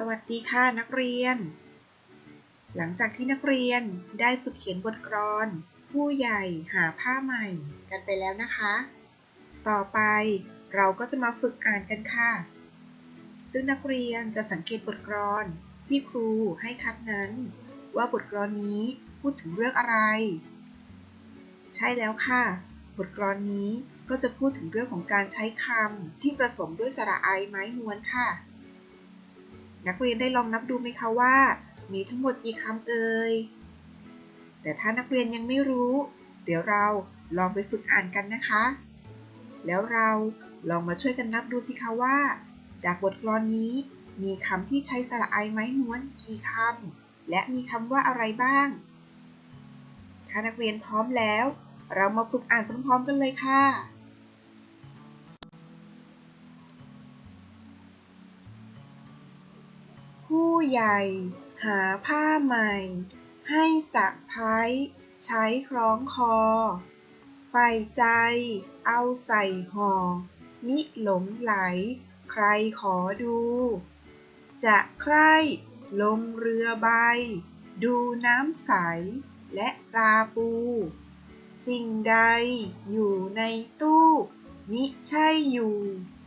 สวัสดีค่ะนักเรียน หลังจากที่นักเรียนได้ฝึกเขียนบทกลอน ผู้ใหญ่หาผ้าใหม่กันไปแล้วนะคะ ต่อไปเราก็จะมาฝึกอ่านกันค่ะ ซึ่งนักเรียนจะสังเกตบทกลอนที่ครูให้คัดนั้น ว่าบทกลอนนี้พูดถึงเรื่องอะไร ใช่แล้วค่ะ บทกลอนนี้ก็จะพูดถึงเรื่องของการใช้คำที่ผสมด้วยสระไอไม้มวนค่ะ นักเรียนได้ลองนับดูไหมคะว่า มีทั้งหมดกี่คำเอ่ย แต่ถ้านักเรียนยังไม่รู้ เดี๋ยวเราลองไปฝึกอ่านกันนะคะ แล้วเราลองมาช่วยกันนับดูสิคะว่า จากบทกลอนนี้ มีคำที่ใช้สระไอไม้ม้วนกี่คำและมีคำว่าอะไรบ้าง ถ้านักเรียนพร้อมแล้ว เรามาฝึกอ่านพร้อมๆกันเลยค่ะ ผู้ใหญ่ หาผ้าใหม่ ให้สะพ้ายใช้คล้องคอใฝ่ใจ เอาใส่ห่อ มิหลงไหล ใครขอดู จะใครลงเรือใบ ดูน้ำใส และปลาปู สิ่งใดอยู่ในตู้ มิใช่อยู่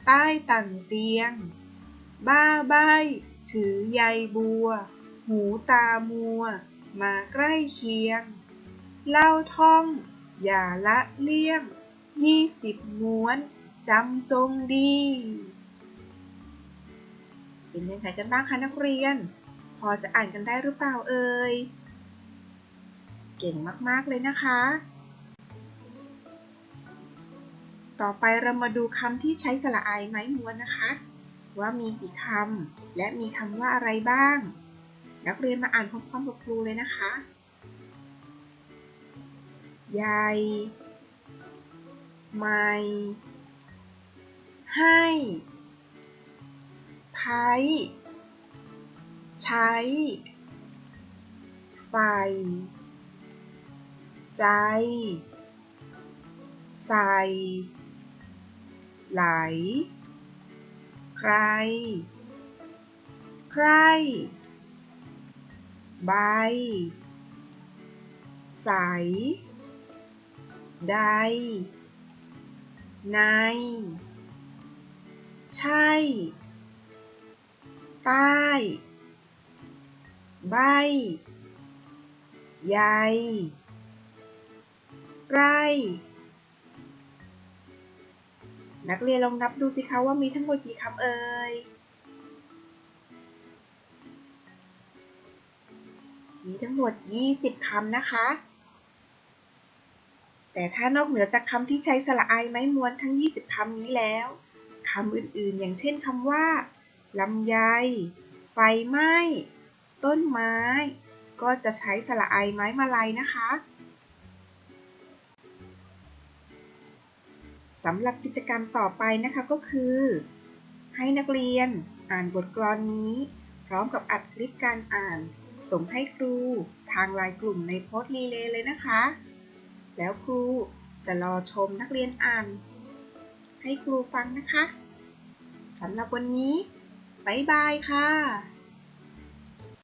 ใต้ตังเตียง บ้าใบ ถือใยบัว หูตามัว มาใกล้เคียง เล่าท่อง อย่าละเลี่ยง ยี่สิบม้วนจำจงดี เป็นยังไงกันบ้างคะนักเรียน พอจะอ่านกันได้หรือเปล่าเอ่ย เก่งมากๆเลยนะคะ ต่อไปเรามาดูคำที่ใช้สระไอไม้ม้วนนะคะ ว่ามีกี่คำและมีคำว่าอะไรบ้าง นักเรียนมาอ่านพร้อมๆกับครูเลยนะคะใหญ่ใหม่ ให้ไพ้ใช้ ไฟ ใจ ใส่ ไหล ใคร ใคร ใบ ใส ใด ใน ใช่ ใต้ ใบใยใกล้ นักเรียนลองนับดูสิคะว่ามีทั้งหมดกี่คำเอ่ย มีทั้งหมด 20 คำนะคะ แต่ถ้านอกเหนือจากคำที่ใช้สระไอไม้ม้วนทั้ง 20 คำนี้แล้วคำอื่นๆ อย่างเช่นคำว่าลำไย ไฟไหม้ ต้นไม้ ก็จะใช้สระไอไม้มาลัยนะคะ สำหรับกิจกรรมต่อไปนะคะก็คือ ให้นักเรียนอ่านบทกลอนนี้ พร้อมกับอัดคลิปการอ่าน ส่งให้ครูทางไลน์กลุ่มในโพสต์รีเลย์เลยนะคะ แล้วครูจะรอชมนักเรียนอ่าน ให้ครูฟังนะคะสำหรับวันนี้ บ๊ายบายค่ะ